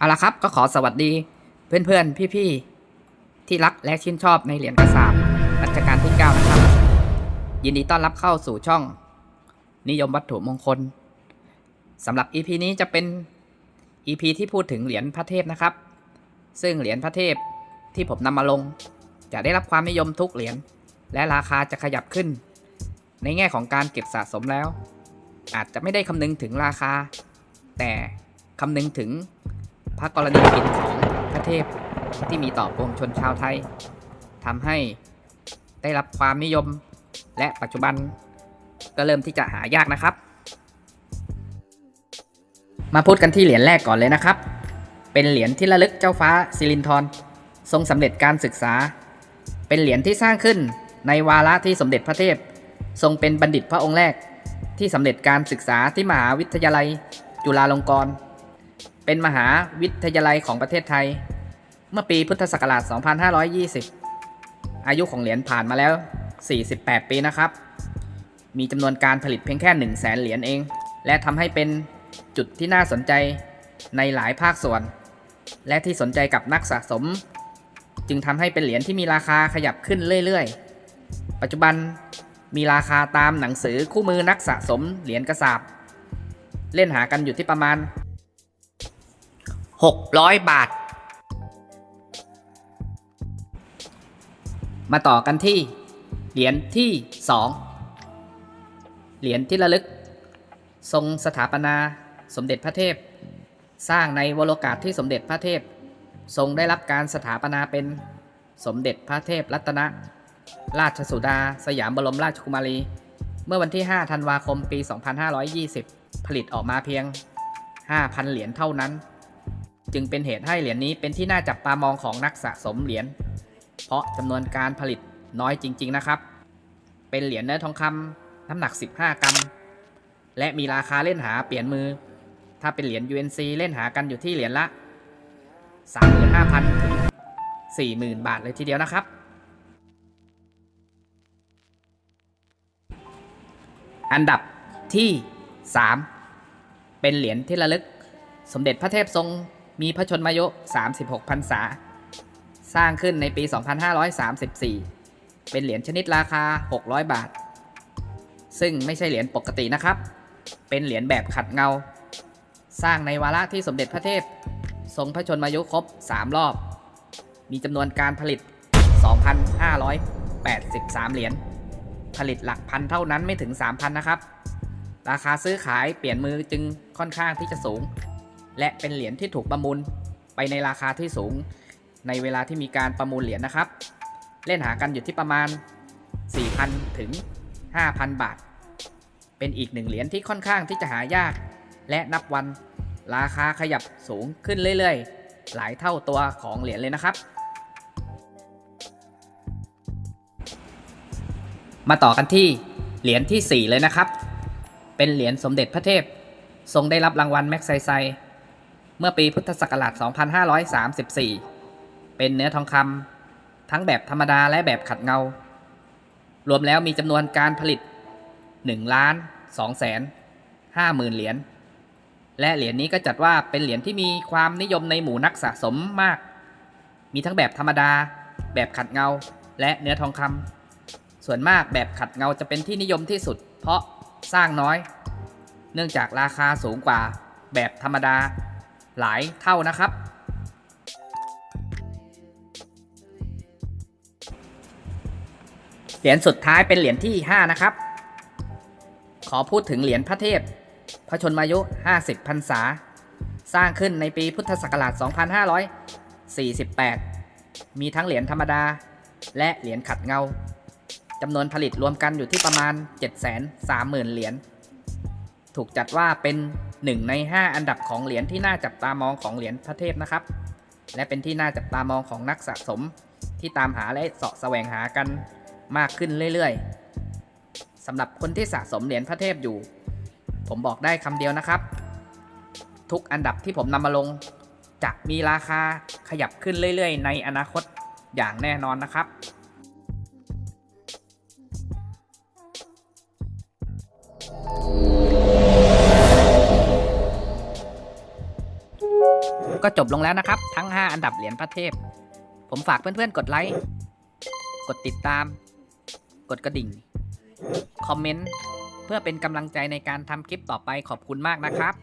เอาละครับก็ขอสวัสดีเพื่อนๆ พี่ๆ ที่รักและชื่นชอบในเหรียญกระสาบรัชกาลที่ 9 นะครับ ยินดีต้อนรับเข้าสู่ช่อง นิยมวัตถุมงคลสำหรับ EP นี้จะเป็น EP ที่พูดถึงเหรียญพระเทพนะครับ ซึ่งเหรียญพระเทพที่ผมนำมาลง จะได้รับความนิยมทุกเหรียญและราคาจะขยับขึ้น ในแง่ของการเก็บสะสมแล้ว อาจจะไม่ได้คำนึงถึงราคา แต่คำนึงถึง พระกรณียกิจของพระเทพที่มีต่อปวงชนชาวไทยทำให้ได้รับความนิยมและปัจจุบันก็เริ่มที่จะหายากนะครับ มาพูดกันที่เหรียญแรกก่อนเลยนะครับ เป็นเหรียญที่ระลึกเจ้าฟ้าสิรินธรทรงสำเร็จการศึกษา เป็นเหรียญที่สร้างขึ้นในวาระที่สมเด็จพระเทพ ทรงเป็นบัณฑิตพระองค์แรก ที่สำเร็จการศึกษาที่มหาวิทยาลัย จุฬาลงกรณ์ เป็นมหาวิทยาลัยของประเทศไทย เมื่อปีพุทธศักราช 2520 อายุของเหรียญผ่านมาแล้ว 48 ปีนะครับ มีจำนวนการผลิตเพียงแค่ 1 0 0 0 0แสนเหรียญเอง และทำให้เป็นจุดที่น่าสนใจในหลายภาคส่วน และที่สนใจกับนักสะสม จึงทำให้เป็นเหรียญที่มีราคาขยับขึ้นเรื่อยๆ ปัจจุบันมีราคาตามหนังสือคู่มือนักสะสมเหรียญกระสาบ เล่นหากันอยู่ที่ประมาณ 600 บาท มาต่อกันที่ เหรียญที่ 2 เหรียญที่ระลึก ทรงสถาปนาสมเด็จพระเทพ สร้างในวโรกาสที่สมเด็จพระเทพ ทรงได้รับการสถาปนาเป็นสมเด็จพระเทพรัตนราชสุดา สยามบรมราชกุมารี เมื่อวันที่ 5 ธันวาคม ปี 2520 ผลิตออกมาเพียง 5,000 เหรียญเท่านั้น จึงเป็นเหตุให้เหรียญนี้เป็นที่น่าจับตามองของนักสะสมเหรียญ เพราะจำนวนการผลิตน้อยจริง ๆนะครับ เป็นเหรียญเนื้อทองคำน้ำหนัก 15 กรัม และมีราคาเล่นหาเปลี่ยนมือ ถ้าเป็นเหรียญ UNC เล่นหากันอยู่ที่เหรียญละ 35,000ถึง40,000 บาทเลยทีเดียวนะครับ อันดับที่ 3 เป็นเหรียญที่ระลึกสมเด็จพระเทพทรง มีพระชนมายุ 36 พรรษา สร้างขึ้นในปี 2534 เป็นเหรียญชนิดราคา 600 บาท ซึ่งไม่ใช่เหรียญปกตินะครับ เป็นเหรียญแบบขัดเงา สร้างในวาระที่สมเด็จพระเทพ ทรงพระชนมายุครบ 3 รอบ มีจำนวนการผลิต 2,583 เหรียญ ผลิตหลักพันเท่านั้นไม่ถึง 3,000 นะครับ ราคาซื้อขายเปลี่ยนมือจึงค่อนข้างที่จะสูง และเป็นเหรียญที่ถูกประมูลไปในราคาที่สูง ในเวลาที่มีการประมูลเหรียญนะครับ เล่นหากันอยู่ที่ประมาณ 4,000 ถึง 5,000 บาท เป็นอีกหนึ่งเหรียญที่ค่อนข้างที่จะหายาก และนับวันราคาขยับสูงขึ้นเรื่อยๆ หลายเท่าตัวของเหรียญเลยนะครับ มาต่อกันที่เหรียญที่ 4 เลยนะครับ เป็นเหรียญสมเด็จพระเทพ ทรงได้รับรางวัลแม็กไซไซ เมื่อปีพุทธศักราช 2534 เป็นเนื้อทองคำทั้งแบบธรรมดาและแบบขัดเงา รวมแล้วมีจำนวนการผลิต1ล้าน2แสน5หมื่นเหรียญ และเหรียญนี้ก็จัดว่าเป็นเหรียญที่มีความนิยมในหมู่นักสะสมมาก มีทั้งแบบธรรมดา แบบขัดเงา และเนื้อทองคำ ส่วนมากแบบขัดเงาจะเป็นที่นิยมที่สุด เพราะสร้างน้อย เนื่องจากราคาสูงกว่าแบบธรรมดา หลายเท่านะครับ เหรียญสุดท้ายเป็นเหรียญที่ 5 นะครับ ขอพูดถึงเหรียญพระเทพ พระชนมายุ 50 พรรษา สร้างขึ้นในปีพุทธศักราช 2548 มีทั้งเหรียญธรรมดา และเหรียญขัดเงาจำนวนผลิตรวมกันอยู่ที่ประมาณ 730,000 เหรียญ ถูกจัดว่าเป็น 1 ใน 5 อันดับของเหรียญที่น่าจับตามองของเหรียญพระเทพนะครับ และเป็นที่น่าจับตามองของนักสะสมที่ตามหาและเสาะแสวงหากันมากขึ้นเรื่อยๆสำหรับคนที่สะสมเหรียญพระเทพอยู่ ผมบอกได้คำเดียวนะครับ ทุกอันดับที่ผมนำมาลงจะมีราคาขยับขึ้นเรื่อยๆ ในอนาคตอย่างแน่นอนนะครับ ก็จบลงแล้วนะครับ ทั้ง 5 อันดับเหรียญพระเทพ ผมฝากเพื่อนๆ กดไลค์ กดติดตาม กดกระดิ่ง คอมเมนต์ เพื่อเป็นกำลังใจในการทำคลิปต่อไปขอบคุณมากนะครับ